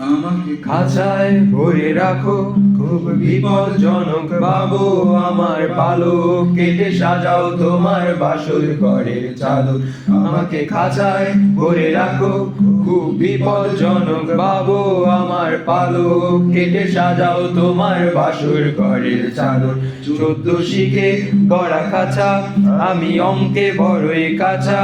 আমাকে খাঁচায় ভরে রাখো। খুব বিপজ্জনক বাবু, আমার পালক কেটে সাজাও তোমার বাসর ঘরের চাদর। আমাকে খাঁচায় ভরে রাখো, খুব বাবু, আমার কেটে সাজাও তোমার বাসর ঘরের চাদর। চোদ্দ শিখে আমি অঙ্কে বড়ই কাঁচা,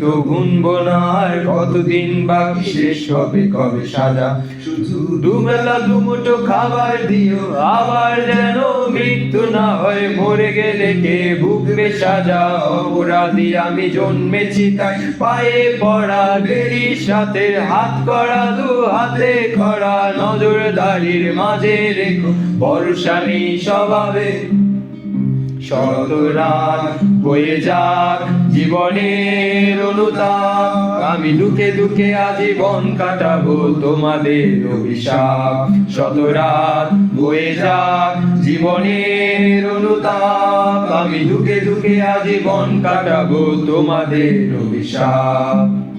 তো গুনবো না আর কতদিন বাকি শেষ হবে কবে সাজা। শুধু দুবেলা দুমুঠো খাবার দিও আবার যেন মৃত্যু না হয়, মরে গেলে কে ভুগবে সাজা? অপরাধী আমি জন্মেছি তাই। পায়ে পড়া দেরির সাথে হাত করা, দু হাতে করা নজরদারির মাঝে রেখো। ভরসা নেই স্বভাবে। শতরাত বয়ে যাক জীবনের অনুতাপ। আমি দুঃখে দুঃখে আজীবন কাটাবো তোমাদের অভিশাপ। শতরাত বয়ে যাক জীবনের অনুতাপ। আমি দুঃখে দুঃখে আজীবন কাটাবো তোমাদের অভিশাপ।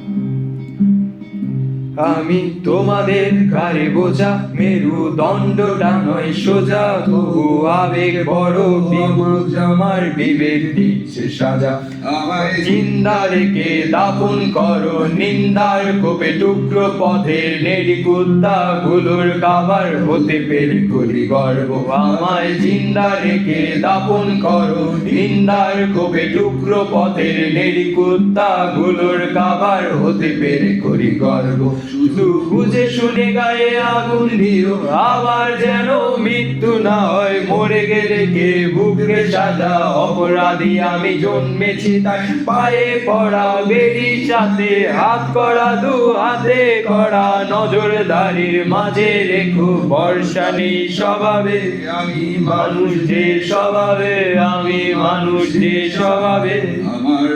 আমি তোমাদের গায়ে বোঝা মেরু দণ্ডটা নয় সোজা তবু আবেগ বড় বিমুখ আমার বিবেক দিচ্ছে সাজা। আমায় জিন্দা রেখে দাপন করো নিন্দার কোপে টুকরো পথের নেড়ি কুত্তা গুলোর কাবার হতে পেরে করি গর্ব। আমায় জিন্দা রেখে দাপন করো নিন্দার কোপে টুকরো পথের নেড়ি কুত্তা গুলোর কাবার হতে পেরে করি গর্ব। শুধু বুঝে শুনে গায়ে আগুন দিও, আবার যেন মৃত্যু না হয়। মরে গেলে কে বুকে সাজা? অপরাধী আমি জন্মেছি তাই পায়ে পড়া বেরির সাথে, হাত করা, দু হাতে করা, নজরদারির মাঝে রেখো বর্ষা নেই স্বভাবে আমি মানুষ, যে স্বভাবে আমি মানুষ, যে স্বভাবে আমার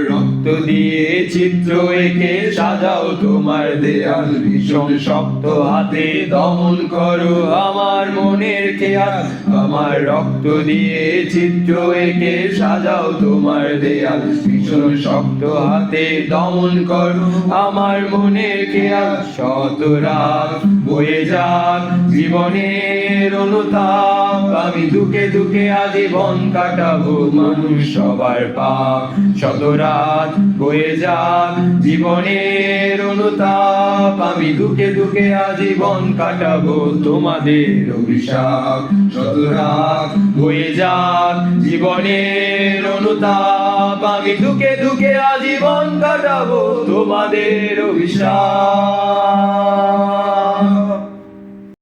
দিয়ে চিত্র এঁকে সাজাও তোমার দেয়াল, ভীষণ শক্ত হাতে দমন করো আমার মনের খেয়াল। আমার রক্ত দিয়ে চিত্র এঁকে সাজাও তোমার দেয়াল, ভীষণ শক্ত হাতে দমন করো আমার মনের খেয়াল। শত রাত বয়ে যাক জীবনের অনুতাপ। আমি দুঃখে দুঃখে আজীবন কাটাবো মানুষ সবার পাপ। শত রাত বয়ে যাক জীবনের অনুতাপ। আমি দুঃখে দুঃখে আজীবন কাটাবো তোমাদের অভিশাপ। শত রাত বয়ে যাক জীবনের অনুতাপ। আমি দুঃখে দুঃখে আজীবন কাটাবো তোমাদের অভিশাপ।